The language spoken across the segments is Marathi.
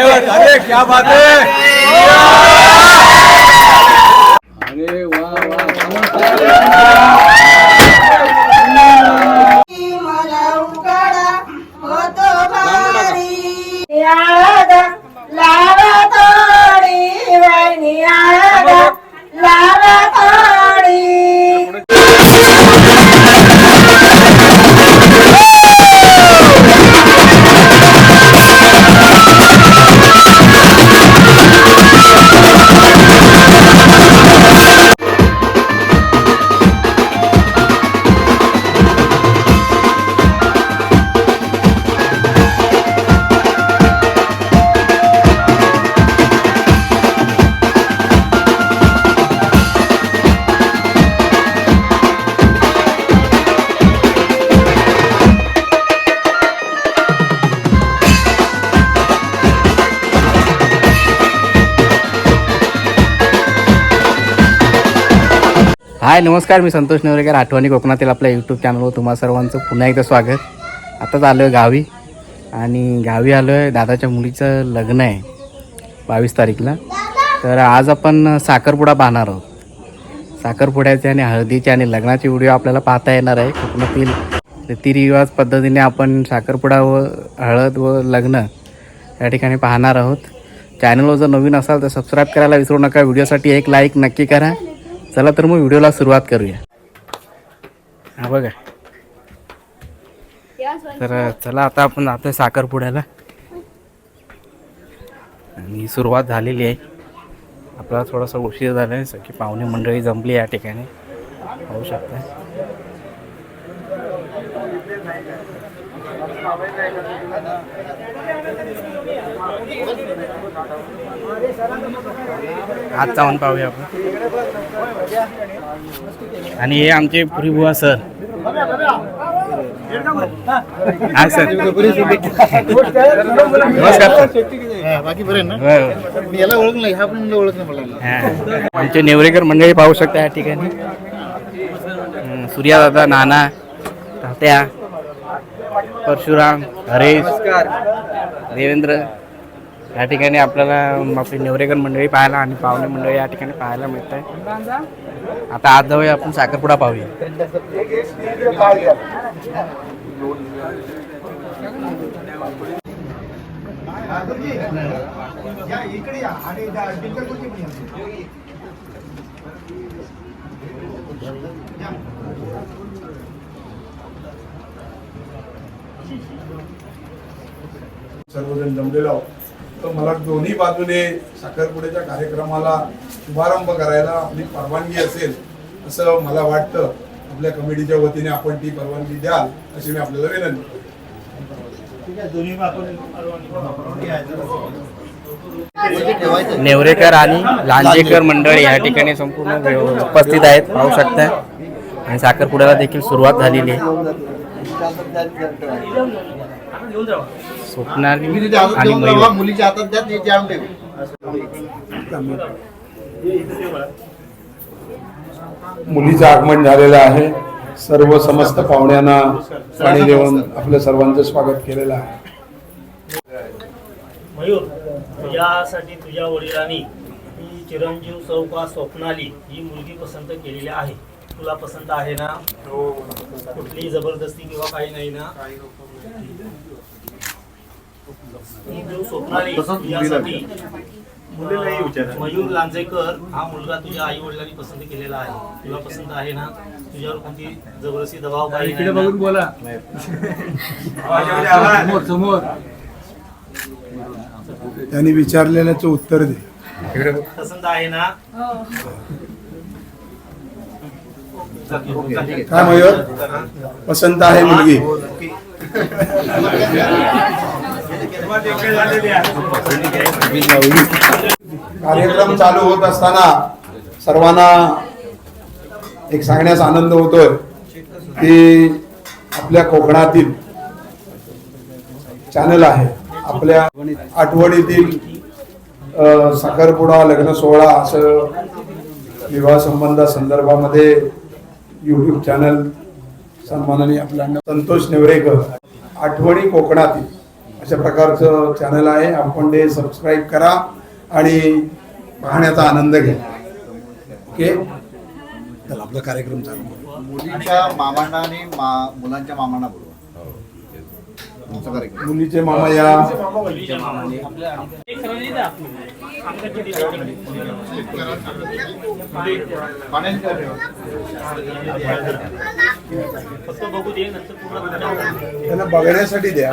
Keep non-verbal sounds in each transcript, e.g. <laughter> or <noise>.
अरे क्या बात है अरे वाह मला हाय नमस्कार मी संतोष नेवरेकर आठवणी कोकणातील आपल्या यूट्यूब चॅनलवर तुम्हा सर्वांचं पुन्हा एकदा स्वागत. आताच आलो आहे गावी आणि गावी आलो आहे दादाच्या मुलीचं लग्न आहे बावीस तारीखला. तर आज आपण साखरपुडा पाहणार आहोत. साखरपुड्याचे आणि हळदीचे आणि लग्नाचे व्हिडिओ आपल्याला पाहता येणार आहे. कोकणातील रीतिरिवाज पद्धतीने आपण साखरपुडा व हळद व लग्न या ठिकाणी पाहणार आहोत. चॅनलवर जर नवीन असाल तर सबस्क्राईब करायला विसरू नका. व्हिडिओसाठी एक लाईक नक्की करा. चला तर मग व्हिडिओला सुरुवात करूया. हा बघा. तर चला आता आपण जातोय साखरपुड्याला. आणि सुरुवात झालेली आहे. आपल्याला थोडासा उशीर झाला आहे सगळी पाहुणे मंडळी जमली या ठिकाणी. पाहू शकता. आज जाऊन पाहूया आपण. आणि हे आमचे पुरीबुवा सर हा सर नमस्कार बाकी बरे ना? होय. मी याला ओळखलं हा पण ओळख नाही मला. हा. आमचे नेवरेकर मंडळी पाहू शकता या ठिकाणी. सूर्यादादा नाना तात्या. परशुराम हरेश देवेंद्र या ठिकाणी आपल्याला आपली नेवरेकर मंडळी पाहायला आणि पाहुणे मंडळी या ठिकाणी पाहायला मिळत आहे आता आज जाऊया आपण साखरपुडा पाहूया. सर्वजण जमलेलो आहोत. तर मला दोन्ही बाजूने साखरपुड्याच्या कार्यक्रमाला शुभारंभ करायला आपली परवानगी असेल असं मला वाटतं आपल्या कमिटीच्या वतीने आपण ती परवानगी द्याल अशी मी आपल्याला विनंती करतो. नेवरेकर आणि लांजेकर मंडळी या ठिकाणी संपूर्ण उपस्थित आहेत पाहू शकता आणि साखरपुड्याला देखील सुरुवात झालेली आहे. स्वप्नाली आणि मयूर. मुलीच्या हातात द्या ते जाम ठेव मुलीचं आगमन झालेलं आहे. सर्व समस्त पाहुण्यांना पाणी देऊन आपल्या सर्वांचं स्वागत केलेलं आहे. मयूर तुझ्यासाठी तुझ्या वडिलांनी ही चिरंजीव चौका स्वप्नाली ही मुलगी पसंत केलेली आहे. तुला पसंत आहे ना? कुठली जबरदस्ती किंवा काही नाही ना? मयूर लांजेकर हा मुलगा तुझ्या आई वडिलांनी पसंत केलेला आहे. तुला पसंत आहे ना? तुझ्यावर कोणती जबरदस्ती दबाव काही नाही ना? बोला. समोर त्यांनी विचारलेल्याचं उत्तर दे. पसंत आहे ना? काय मयूर? पसंत आहे मुलगी. <laughs> कार्यक्रम चालू होत असताना सर्वांना एक सांगण्यास आनंद होतोय की आपल्या कोकणातील चॅनल आहे. आपल्या आठवणीतील साखरपुडा लग्न सोहळा असं विवाह संबंधा संदर्भामध्ये यूट्यूब चॅनल सन्मानाने आपल्या संतोष नेवरेकर आठवणी कोकणातील अशा प्रकारचं चॅनल आहे. आपण ते सबस्क्राईब करा आणि पाहण्याचा आनंद घ्या. ओके चला आपला कार्यक्रम चालू मुलींच्या मामांना आणि मा- मुलांच्या मामांना बोलू तुमचा कार्यक्रम मुलीचे मामा या. त्यांना बघण्यासाठी द्या.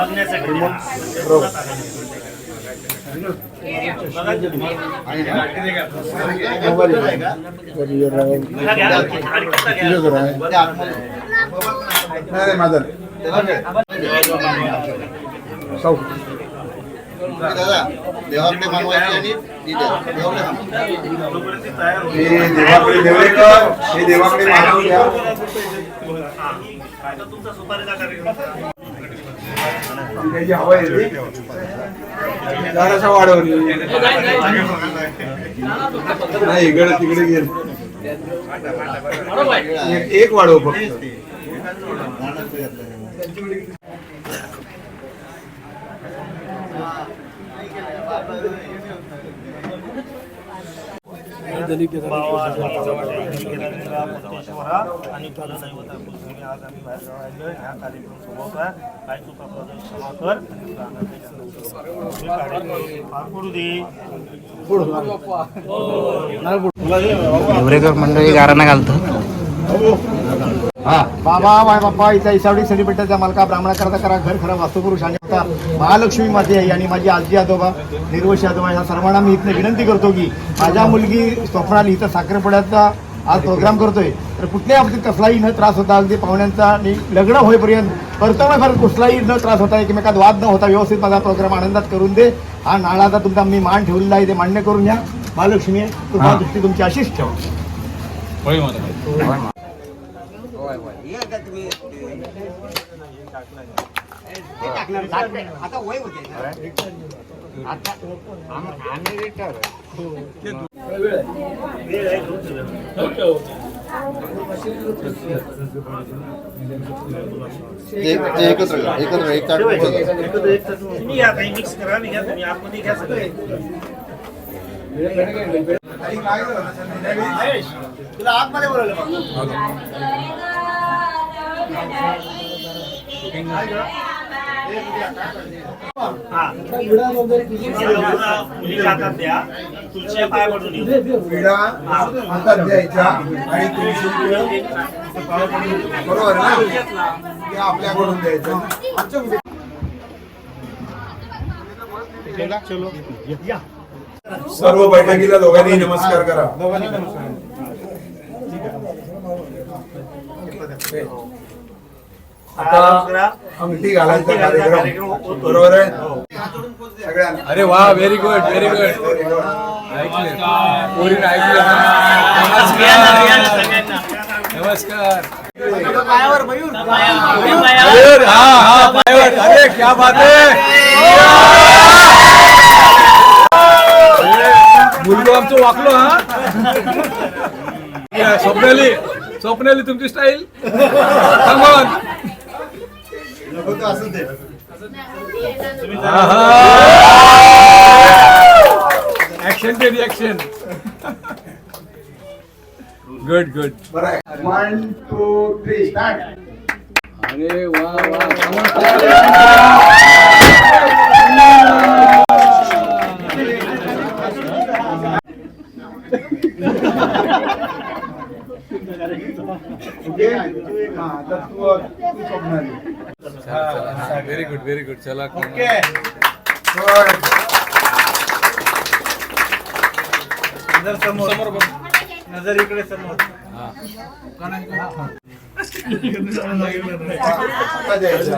माझा नाही. त्याला दे. साऊ. तुम्ही दादा देवाकडे मागवायची आणि ती द्या. देवाकडे मागवा. हे देवाकडे देवरेकर हे देवाकडे मागून घ्या आता तुमचा सुपारीचा कार्यक्रम त्याची हवा येते जरासा वाढवली नाही इकडे तिकडे गेल एक- एक वाढव फक्त आणि आज आम्ही बाहेर हा कार्यक्रम सोबवतोय काय चुका पडल्या क्षमा कर आणि दे मंडळी गाराना घालतं. बाबा माय बाप्पा इथल्या इसावडी सेलिब्रिटीच्या मालका ब्राह्मणाकरता करा घर खरा वास्तुपुरुष आणि महालक्ष्मी माते आहे. आणि माझी आजी आजोबा निर्वशी आजोबा ह्या सर्वांना मी इथनं विनंती करतो की माझ्या मुलगी स्वप्नाली इथं साखरपुड्याचा आज प्रोग्राम करतोय. तर कुठल्याही बाबतीत कसलाही न त्रास होता अगदी पाहुण्यांचा आणि लग्न होईपर्यंत परतवण्याफार कुठलाही न त्रास होता एकमेकात वाद न होता व्यवस्थित माझा प्रोग्राम आनंदात करून दे. हा नाळाचा तुमचा मी मान ठेवलेला आहे ते मान्य करून घ्या. महालक्ष्मी आहे. कृपा दृष्टी तुमची अशीच ठेवा. ते ते एकत्र घ्या. एकत्र एक ताट. तुम्ही घ्या काही मिक्स करा मी घ्या तुम्ही आतमध्ये घ्या सगळे आणि? तुला आतमध्ये बोलवलं. हा मुलीच्या हातात द्या तुळशीच्या पाया पडून येऊ विडा हातात द्यायच्या आणि तुळशी बरोबर ना ते आपल्याकडून द्यायचं सर्व बैठकीला दोघांनी नमस्कार. करा आता अंगठी घालायचा कार्यक्रम बरोबर आहे. सगळ्यांना. अरे वा व्हेरी गुड व्हेरी गुड ऐकले? नमस्कार. मयूर. हा हा पायावर. अरे क्या बात है. मुलगो आमचं वाकलो हा. स्वप्नाली. स्वप्नाली तुमची स्टाईल. ऍक्शन ते reaction good good one two three start अरे वा वा ओके हा आता तू तू Swapnali very good very good चला ओके. नजर इकडे समोर. वा वा वा हा, <laughs> जरा त्या आता या ताईच्या बाजूला.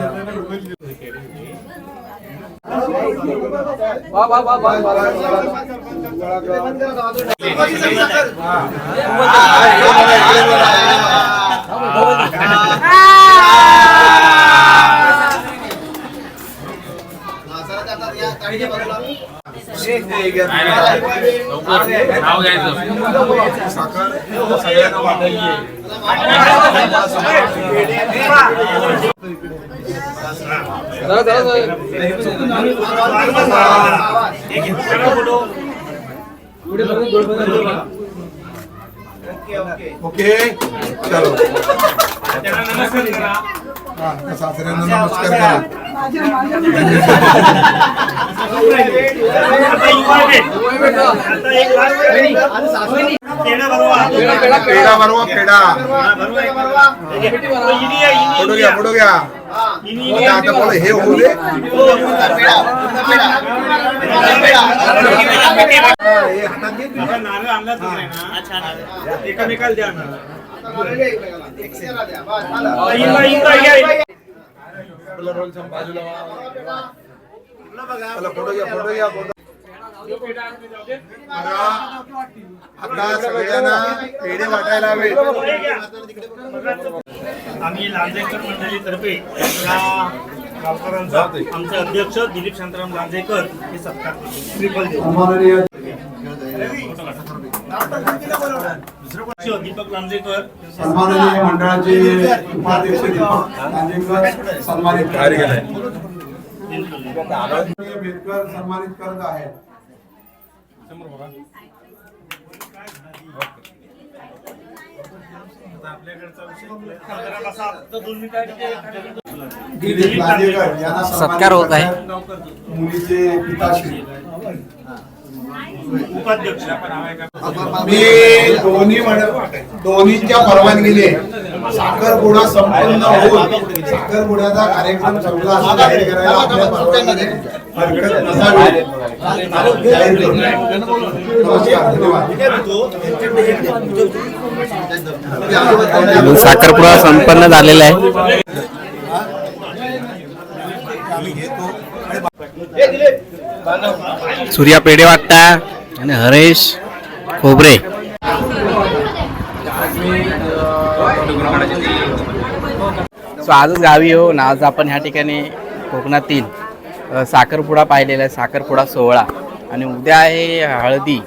साखर सगळ्यांना वाटायची ओके चलो. सासऱ्यांना नमस्कार करा. पेढा बरोबर पेढा फोटो घ्या फोटो घ्या आता आता बोला हे होऊ दे हा, हे हातात घे. आपला रोल संप बाजूला वा. चला फोटो घ्या फोटो घ्या फोटो। बघा, आता सगळ्यांना पेढे वाटायला हवे. आम्ही लांजेकर मंडळीतर्फे या गावकऱ्यांचा आमचे अध्यक्ष दिलीप शांताराम लांजेकर हे सत्कार ट्रिपल दीपक लांजेकर सन्माननीय मंडळाचे उपाध्यक्ष दीपक लांजेकर सन्मानित गेलाय. बेलकर सन्मानित करत आहेत. सत्कार होत आहे. मुलीचे पिताश्री. उपाध्यक्ष. मी दोन्ही दोन्हीच्या परवानगीने साखरपुडा संपन्न होऊन साखरपुड्याचा कार्यक्रम संपला असं जाहीर करायला आपल्या परवानगीने हरकत नसावी. जाहीर करतो. नमस्कार धन्यवाद. साखरपुडा संपन्न झालेला आहे. सूर्या पेढे वाटता आणि हरेश खोबरे. सो आजच गावी हो ना आज आपण ह्या ठिकाणी कोकणातील साखरपुडा पाहिलेला आहे साखरपुडा सोहळा. आणि उद्या आहे हळदी.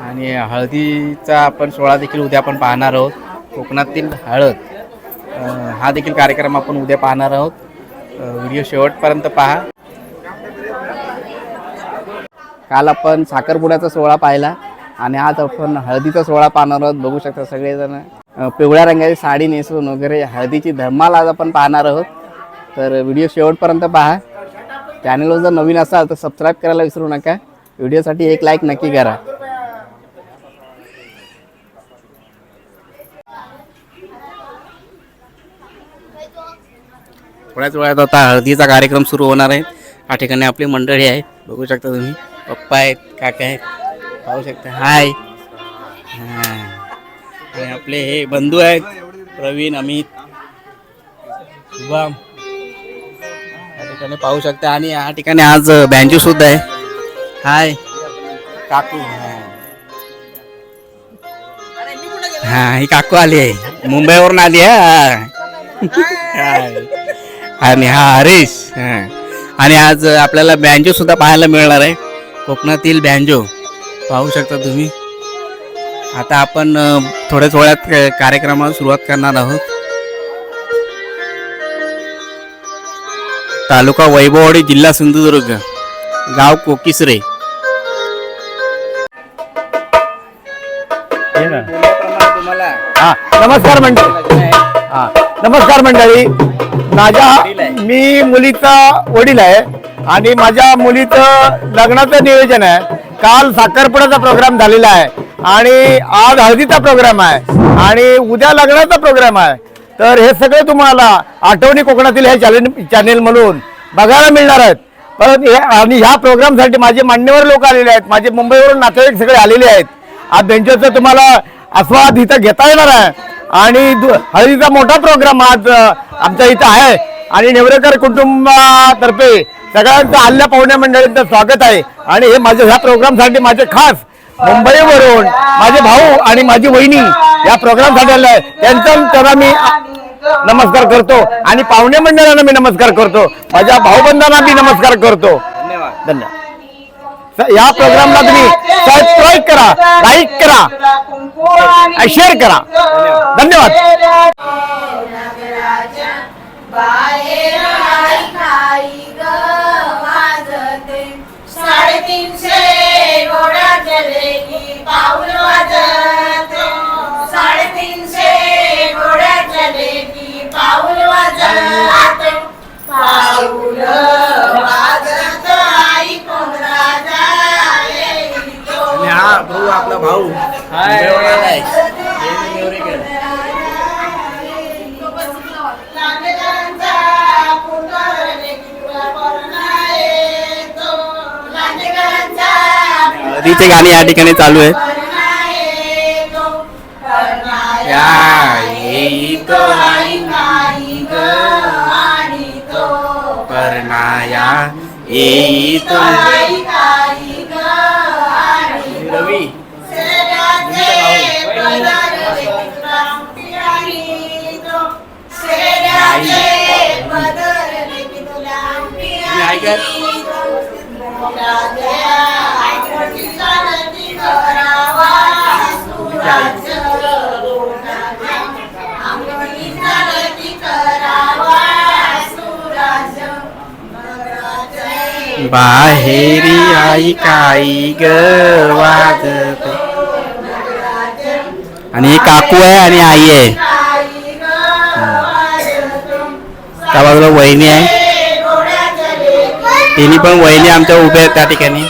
आणि हळदीचा आपण सोहळा देखील उद्या आपण पाहणार आहोत. कोकणातील हळद. हा देखील कार्यक्रम आपण उद्या पाहणार आहोत. व्हिडिओ शेवटपर्यंत पहा. काल आपण साखरपुड्याचा सोहळा पाहिला. आणि आज आपण हळदीचा सोहळा पाहणार आहोत. बघू शकता सगळेजण. पिवळ्या रंगाची साडी नेसून वगैरे हळदीची धमाल आज आपण पाहणार आहोत. तर व्हिडिओ शेवटपर्यंत पहा. चॅनलवर जर नवीन असाल तर सबस्क्राईब करायला विसरू नका. व्हिडिओसाठी एक लाईक नक्की करा. थोड्याच वेळात आता हळदीचा कार्यक्रम सुरू होणार आहे. या ठिकाणी आपली मंडळी आहेत. बघू शकता तुम्ही. पप्पा आहेत काका आहेत. पाहू शकता. हाय आणि आपले हे बंधू आहेत प्रवीण अमित. शुभम या ठिकाणी पाहू शकता. आणि या ठिकाणी आज बँजू सुद्धा आहे. हाय काकू. हा ही काकू आली आहे. मुंबईवरून आली आहे आणि हा हरीश. आणि आज आपल्याला बँजो सुद्धा पाहायला मिळणार आहे. कोकणातील बँजो. पाहू शकता तुम्ही. आता आपण थोड्याच वेळात कार्यक्रमाला सुरुवात करणार आहोत. तालुका वैभववाडी जिल्हा सिंधुदुर्ग गाव कोकिसरे. हा. नमस्कार मंडळी. हा. नमस्कार मंडळी. माझ्या मी मुलीचा वडील आहे आणि माझ्या मुलीचं लग्नाचं नियोजन आहे. काल साखरपुड्याचा प्रोग्राम झालेला आहे. आणि आज हळदीचा प्रोग्राम आहे. आणि उद्या लग्नाचा प्रोग्राम आहे. तर हे सगळे तुम्हाला आठवणी कोकणातील हे चॅनल चॅनेल म्हणून बघायला मिळणार आहेत. परत हे आणि ह्या प्रोग्रामसाठी माझे मान्यवर लोक आलेले आहेत. माझे मुंबईवरून नातेवाईक सगळे आलेले आहेत. आज बेंचरचा तुम्हाला आस्वाद इथं घेता येणार आहे. आणि दु- हळदीचा मोठा प्रोग्राम आज आमच्या इथं आहे. आणि नेवरेकर कुटुंबातर्फे सगळ्यांचं आल्या पाहुण्या मंडळींचं स्वागत आहे. आणि हे माझ्या ह्या प्रोग्रामसाठी माझे खास मुंबईवरून माझे भाऊ आणि माझी वहिनी या प्रोग्रामसाठी आले आहे त्यांचा त्यांना मी नमस्कार करतो आणि पाहुणे मंडळांना मी नमस्कार करतो. माझ्या भाऊबंधांना मी नमस्कार करतो. धन्यवाद. या प्रोग्रामला तुम्ही सबस्क्राईब करा लाईक करा शेअर करा. धन्यवाद. बाहेर आई खाई ग वाजते साडेतीनशे घोडा चले की पाऊल वाजत. साडेतीनशे घोडा चले की पाऊल वाजत. पाऊल वाजत आई कोण राजा येतो. आणि हा भाऊ आपला भाऊ. लांडेकरांचा आधीचे गाणी या ठिकाणी चालू आहेत. परणा बाहेरी आई काही ग वाजत. आणि ही काकू आहे आणि आई आहे. त्या बाजूला वहिनी आहे. तिन्ही पण वहिनी आमच्या उभ्या आहेत त्या ठिकाणी.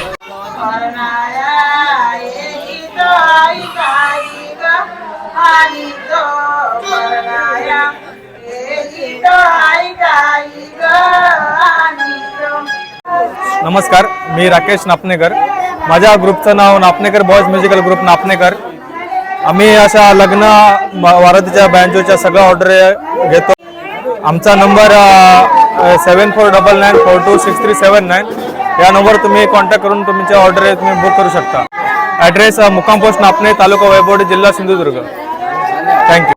नमस्कार मी राकेश नापनेकर माझ्या ग्रुपचं नाव Napnekar boys musical group Napnekar आम्ही अशा लग्न वारतीच्या बँजोच्या सगळ्या ऑर्डर घेतो. आमचा number seven four double nine four two six three seven nine या नंबर तुम्ही कॉन्टॅक्ट करून तुमचे ऑर्डर तुम्ही बुक करू शकता. ॲड्रेस मुक्काम पोस्ट नापणे तालुका वैभवडी जिल्हा सिंधुदुर्ग. थँक्यू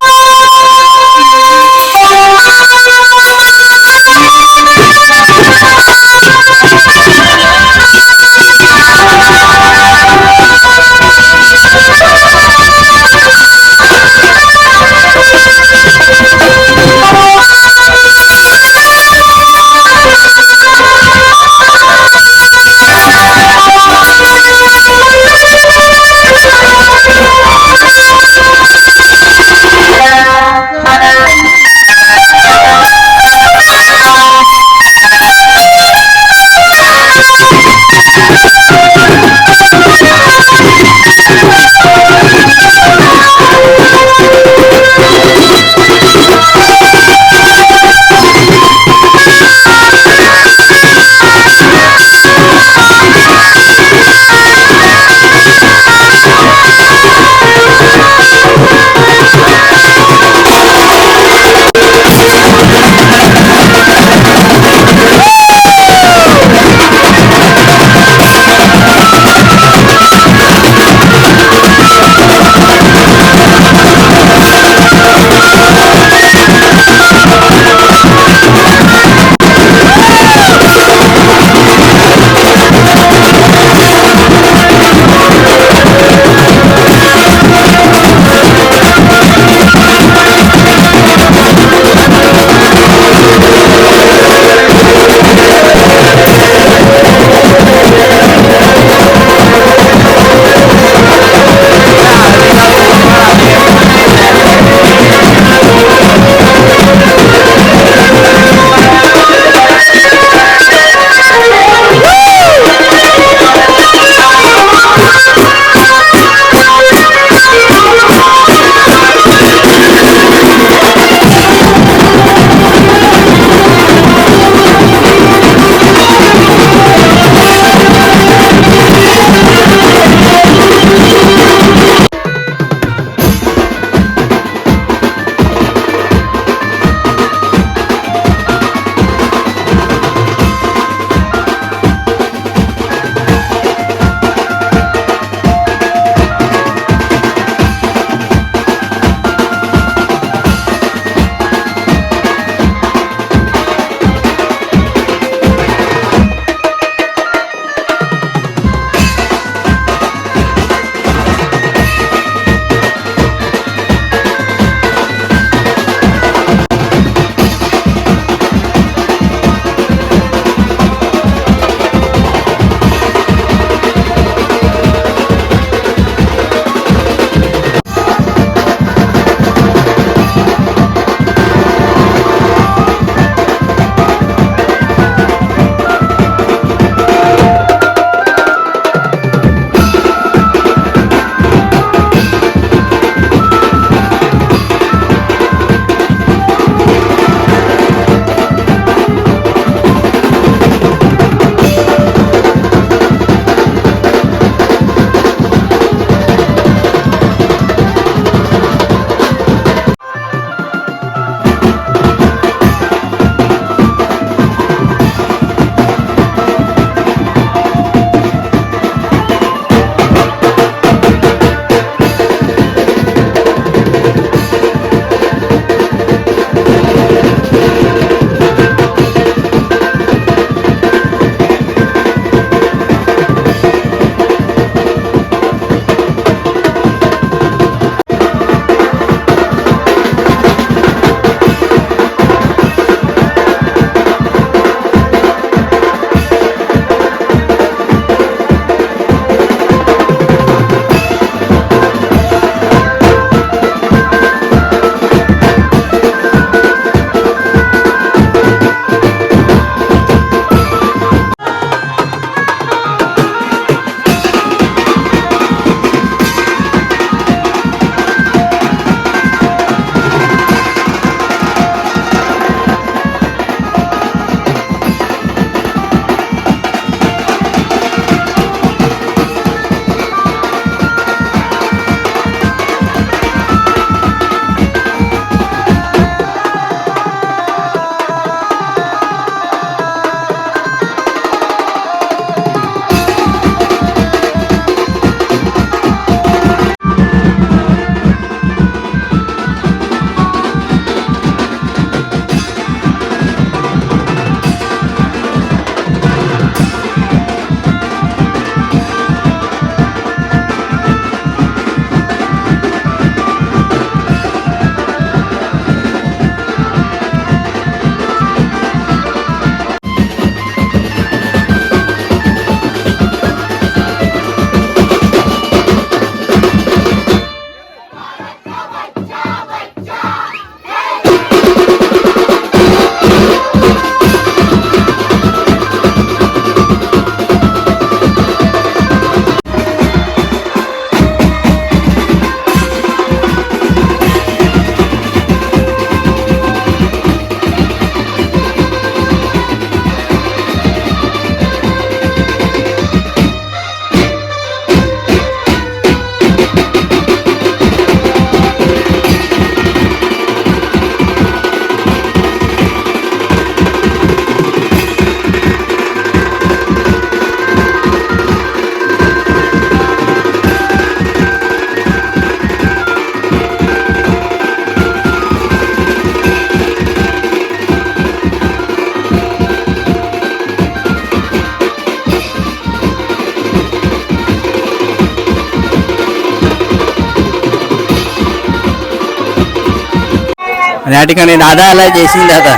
వాటికి నేను ఆదా అలా చేసింది కదా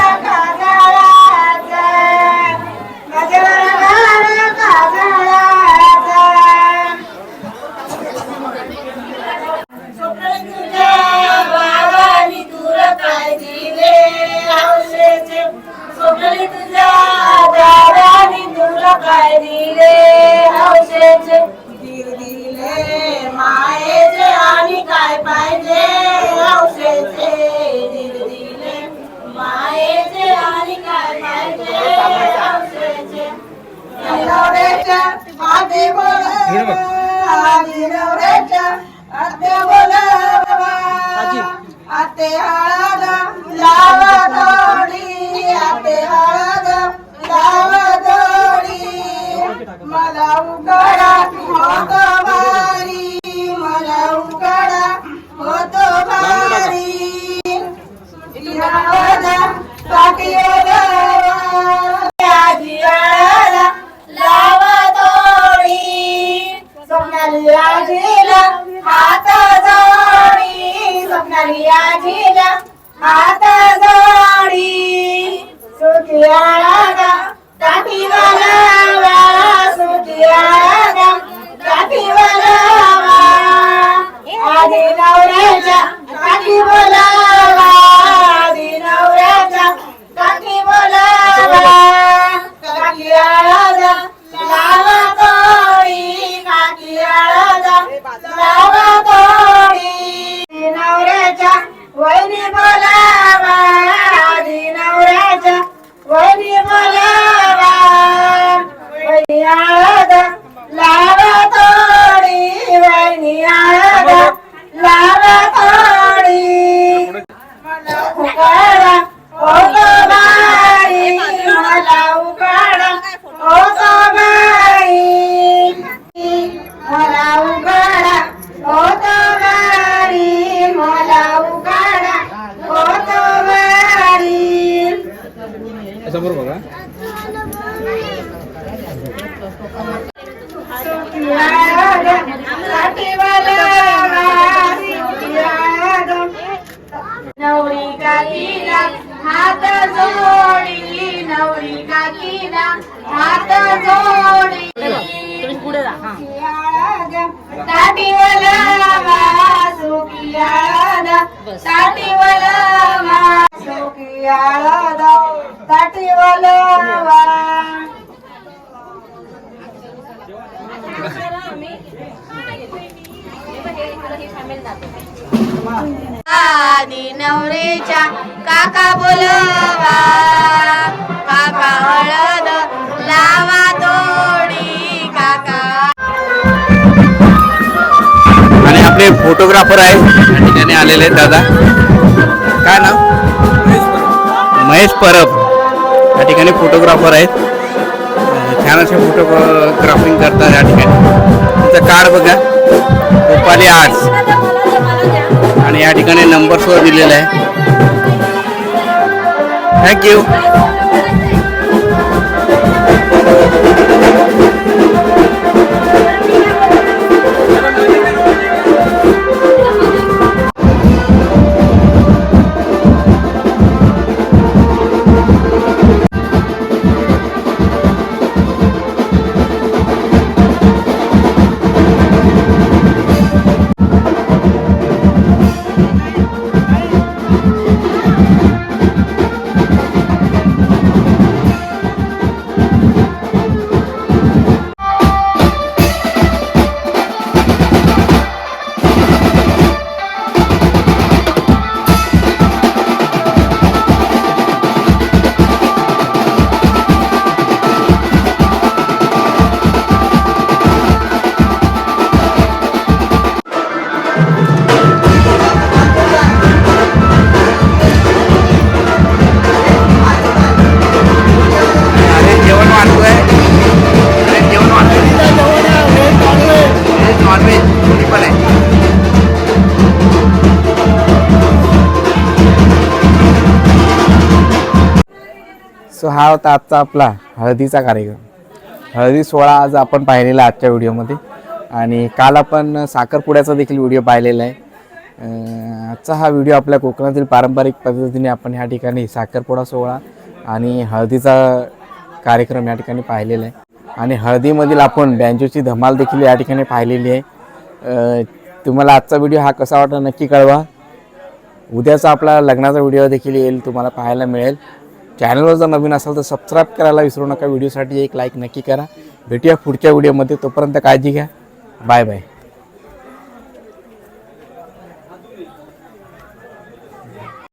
दादा आधी नवरीच्या काका बोलवा. काका हळद लावा तोडी काका. आणि आपले फोटोग्राफर आहे त्या आलेले आहेत दादा. काय नाव? महेश परब या ठिकाणी फोटोग्राफर आहेत. छान असे फोटोग्राफिंग करतात या ठिकाणी. त्यांचं कार्ड बघा. रुपाली आर्ट्स आणि या ठिकाणी नंबर सुद्धा दिलेला आहे. थँक्यू हा होता आजचा आपला हळदीचा कार्यक्रम. हळदी सोहळा आज आपण पाहिलेला आजच्या व्हिडिओमध्ये. आणि काल आपण साखरपुड्याचा देखील व्हिडिओ पाहिलेला आहे. आजचा हा व्हिडिओ आपल्या कोकणातील पारंपरिक पद्धतीने आपण ह्या ठिकाणी साखरपुडा सोहळा आणि हळदीचा कार्यक्रम या ठिकाणी पाहिलेला आहे. आणि हळदीमधील आपण बँजूची धमाल देखील या ठिकाणी पाहिलेली आहे. तुम्हाला आजचा व्हिडिओ हा कसा वाटला नक्की कळवा. उद्याचा आपला लग्नाचा व्हिडिओ देखील येईल तुम्हाला पाहायला मिळेल. चॅनलवर जर नवीन असाल तर सबस्क्राईब करायला विसरू नका. व्हिडिओसाठी एक लाईक नक्की करा. भेटूया पुढच्या व्हिडिओमध्ये तोपर्यंत काळजी घ्या. Bye bye